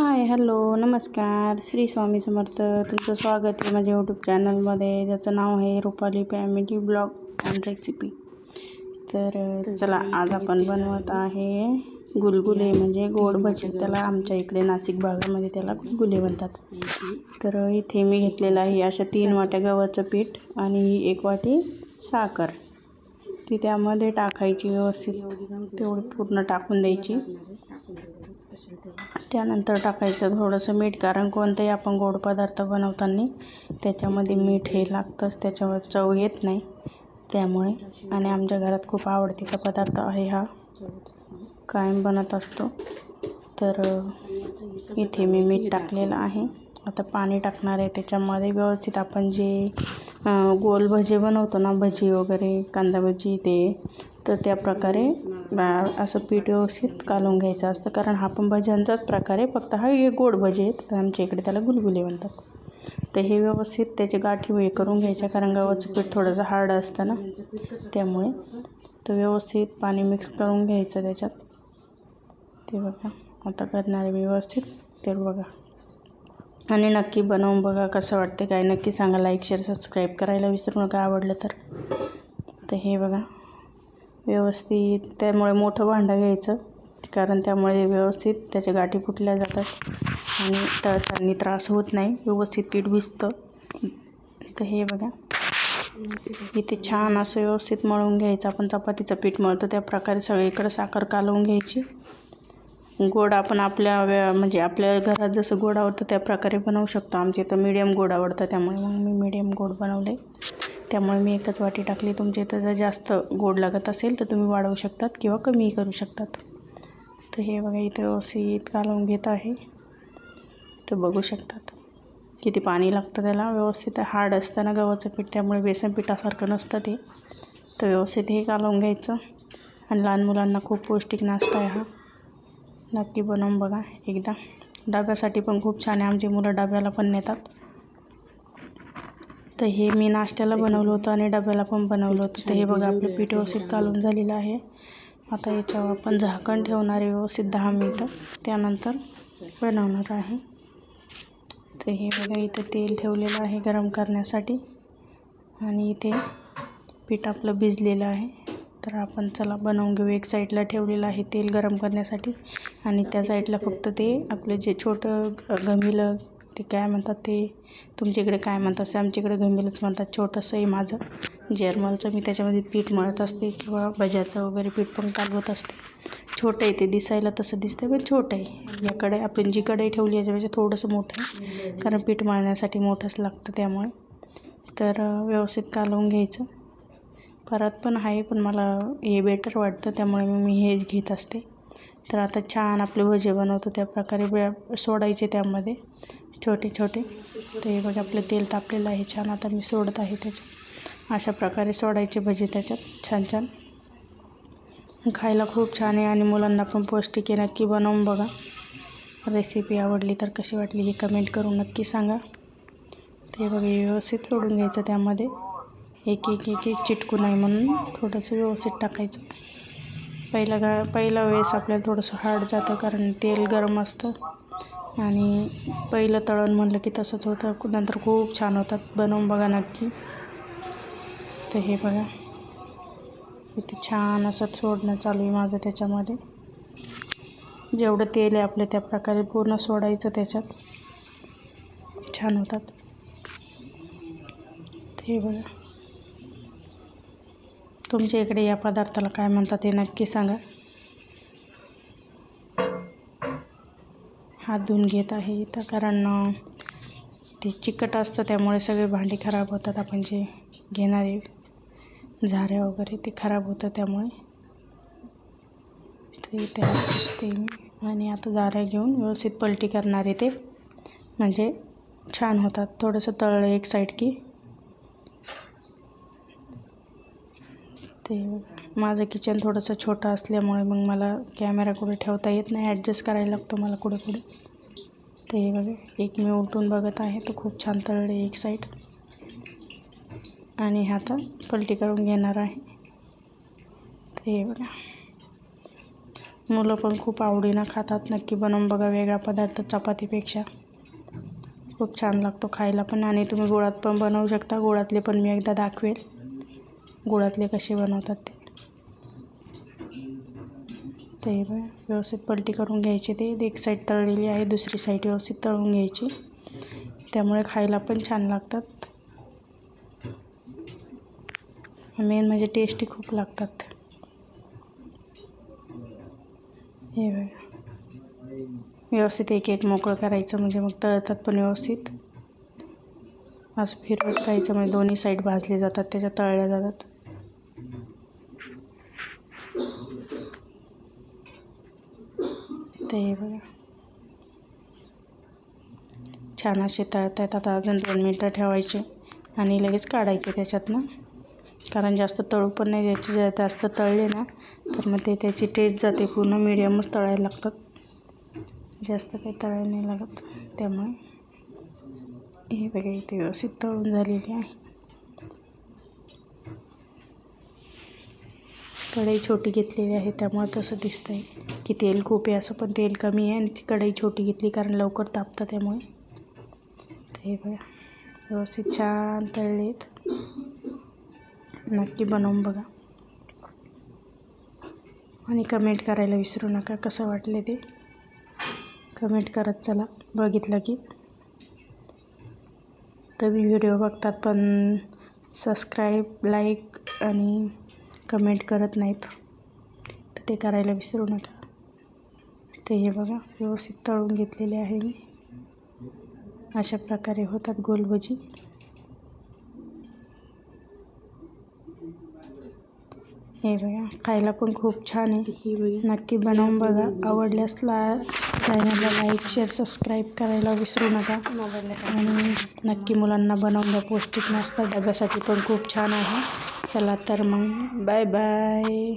Hi hello नमस्कार. श्री स्वामी समर्थ. तुमचं स्वागत आहे माझ्या यूट्यूब चॅनलमध्ये ज्याचं नाव आहे Rupali family blog and recipe. तर चला आज आपण बनवत आहे गुलगुले म्हणजे गोड भजी. त्याला आमच्या इकडे नाशिक भागामध्ये त्याला गुलगुले म्हणतात. तर इथे मी घेतलेलं आहे अशा तीन वाट्या गव्हाचं पीठ आणि एक वाटी साखर. ती त्यामध्ये टाकायची व्यवस्थित. तेवढी पूर्ण टाकून द्यायची. त्यानंतर टाकायचं थोडंसं मीठ कारण कोणतंही आपण गोड पदार्थ बनवताना त्याच्यामध्ये मीठ हे लागतंच त्याच्यावर चव येत नाही. त्यामुळे आणि आमच्या घरात खूप आवडतीचा पदार्थ आहे हा कायम बनत असतो. तर इथे मी मीठ टाकलेलं आहे. आता पाणी टाकणार आहे त्याच्यामध्ये व्यवस्थित आपण जे गोल भजे बनवतो ना भजी वगैरे कांदा भजी ते तर त्या प्रकारे असं पीठ व्यवस्थित कालून घ्यायचं असतं. कारण हा पण भज्यांचाच प्रकार आहे. फक्त हा हे गोड भजे आहेत. आमच्या इकडे त्याला गुलगुले म्हणतात. तर हे व्यवस्थित त्याचे गाठी हे करून घ्यायच्या. कारण गव्हाचं पीठ थोडंसं हार्ड असतं ना. त्यामुळे तर व्यवस्थित पाणी मिक्स करून घ्यायचं त्याच्यात. ते बघा. आता करणारे मी व्यवस्थित. ते बघा. आणि नक्की बनवून बघा कसं वाटते काय. नक्की सांगा लाईक शेअर सबस्क्राईब करायला विसरू नका आवडलं तर. तर हे बघा व्यवस्थित त्यामुळे मोठं भांडं घ्यायचं कारण त्यामुळे व्यवस्थित त्याच्या गाठी फुटल्या जातात आणि तळताना त्रास होत नाही व्यवस्थित पीठ भिजतं. तर हे बघा इथे छान असं व्यवस्थित मळून घ्यायचं. आपण चपातीचं पीठ मळतो त्या प्रकारे सगळीकडे साखर कालवून घ्यायची. गोड आपण आपल्या व्या म्हणजे आपल्या घरात जसं गोड आवडतं त्या प्रकारे बनवू शकतो. आमच्या इथं मिडियम गोड आवडतं. त्यामुळे मग मी मिडियम गोड बनवले त्यामुळे मी एकच वाटी टाकली. तुमच्या इथं जर जास्त गोड लागत असेल तर तुम्ही वाढवू शकतात किंवा कमीही करू शकतात. तर हे बघा इथं व्यवस्थित घालून घेत आहे. तर बघू शकतात. किती पाणी लागतं त्याला. व्यवस्थित हार्ड असतं ना गव्हाचं पीठ त्यामुळे बेसन पिठासारखं नसतं ते. तर व्यवस्थित हे कालवून घ्यायचं. आणि लहान मुलांना खूप पौष्टिक नाश्ता आहे हा. नक्की बनवून बघा एकदा. डब्यासाठी पण खूप छान आहे. आमची मुलं डब्याला पण नेतात. तर हे मी नाश्त्याला बनवलं होतं आणि डब्याला पण बनवलं होतं. तर हे बघा आपलं पीठ व्यवस्थित कालून झालेलं आहे. आता याच्यावर आपण झाकण ठेवणार आहे व्यवस्थित दहा मिनटं. त्यानंतर बनवणार आहे. तर हे बघा इथं तेल ठेवलेलं आहे गरम करण्यासाठी. आणि इथे पीठ आपलं भिजलेलं आहे. तर आपण चला बनवून घेऊ. एक साईडला ठेवलेलं आहे तेल गरम करण्यासाठी आणि त्या साईडला फक्त ते आपलं जे छोटं गमिलं ते काय म्हणतात ते? तुमच्याकडे काय म्हणतात? असं आमच्याकडे घमिलंच म्हणतात. छोटंसं आहे माझं. जर्मलचं मी त्याच्यामध्ये पीठ मळत असते किंवा भज्याचं वगैरे पीठ पण कालवत असते. छोटं आहे ते. दिसायला तसं दिसतं पण छोटं आहे. याकडे आपण जी कढई ठेवली याच्यापेक्षा थोडंसं मोठं आहे. कारण पीठ मळण्यासाठी मोठंच लागतं त्यामुळे. तर व्यवस्थित कालवून घ्यायचं. परत पण आहे पण मला हे बेटर वाटतं त्यामुळे मी मी हेच घेत असते. तर आता छान आपले भजे बनवतो त्या प्रकारे वे- सोडायचे त्यामध्ये छोटे छोटे. ते बघ बघा आपलं तेल तापलेलं आहे छान. आता मी सोडत आहे त्याच्यात. अशा प्रकारे सोडायचे भजे त्याच्यात छान छान. खायला खूप छान आहे आणि मुलांना पण पौष्टिक आहे. नक्की बनवून बघा. रेसिपी आवडली तर कशी वाटली हे कमेंट करून नक्की सांगा. ते बघा व्यवस्थित सोडून घ्यायचं त्यामध्ये. एक एक एक एक चिटकू नाही म्हणून थोडंसं व्यवस्थित टाकायचं. पहिला गा पहिला वेळेस आपल्याला थोडंसं हार्ड जातं कारण तेल गरम असतं. आणि पहिलं तळण म्हणलं की तसंच होतं. नंतर खूप छान होतात. बनवून बघा नक्की. तर हे बघा. इथे छान असं सोडणं चालू आहे माझं त्याच्यामध्ये. जेवढं तेल आहे आपलं त्या प्रकारे पूर्ण सोडायचं त्याच्यात. छान होतात. ते बघा. तुमच्या इकडे या पदार्थाला काय म्हणतात ते नक्की सांगा. हात धुवून घेत आहे इथं कारण ते चिकट असतं त्यामुळे सगळे भांडी खराब होतात. आपण जे घेणारे झाऱ्या वगैरे ते खराब होतं त्यामुळे. ते इथे पुसते मी. आणि आता झाऱ्या घेऊन व्यवस्थित पलटी करणार आहे ते. म्हणजे छान होतात. थोडंसं तळलं एक साईड की. ते माझं किचन थोडंसं छोटं असल्यामुळे मग मला कॅमेरा कुठे ठेवता येत नाही ॲडजस्ट करायला लागतो मला कुठे कुठे. ते बघा एक मी उलटून बघत आहे तो खूप छान तळले एक साईड आणि हे आता पलटी करून घेणार आहे. ते बघा. मुलं पण खूप आवडीनं खातात नक्की बनवून बघा वेगळा पदार्थ चपातीपेक्षा. खूप छान लागतो खायला पण आणि तुम्ही गुळात पण बनवू शकता गुळातले पण मी एकदा दाखवेल. गुळातले कसे बनवतात ते. ते व्यवस्थित पलटी करून घ्यायची ते. एक साईड तळलेली आहे दुसरी साईड व्यवस्थित तळून घ्यायची. त्यामुळे खायला पण छान लागतात. मेन म्हणजे टेस्टी खूप लागतात. हे बघा. व्यवस्थित एक एक मोकळं करायचं म्हणजे मग तळतात पण व्यवस्थित. असं फिरवत राहायचं म्हणजे दोन्ही साईड भाजले जातात त्याच्या तळल्या जातात. ते हे बघा छान असे तळतायत आता अजून दोन मिनटं ठेवायचे आणि लगेच काढायचे त्याच्यातनं. कारण जास्त तळू पण नाही द्यायचे. जर जास्त तळले ना तर मग ते त्याची टेस्ट जाते. पूर्ण मिडियमच तळायला लागतात. जास्त काही तळायला नाही लागत. त्यामुळे हे बघा इथे व्यवस्थित तळून झालेली आहे. कढई छोटी घेतलेली आहे. त्यामुळे तसं दिसतं आहे की तेल खूप आहे असं पण तेल कमी आहे आणि कढई छोटी घेतली कारण लवकर तापतं त्यामुळे. ते बघा व्यवस्थित छान तळलेत. नक्की बनवून बघा. आणि कमेंट करायला विसरू नका कसं वाटले ते. कमेंट करत चला बघितलं की. तुम्ही व्हिडिओ बघतात पण सबस्क्राईब लाईक आणि कमेंट करत नाहीत. तर ते करायला विसरू नका. ते हे बघा व्यवस्थित तळून घेतलेले आहे मी. अशा प्रकारे होतात गोलभजी. हे बघा खायला पण खूप छान आहे. ही बघा. नक्की बनवून बघा. आवडल्यास ला चॅनलला लाईक शेअर सबस्क्राईब करायला विसरू नका. आणि नक्की मुलांना बनवून द्या. पौष्टिक नाश्ता डब्यासाठी पण खूप छान आहे. चला तर मग. Bye bye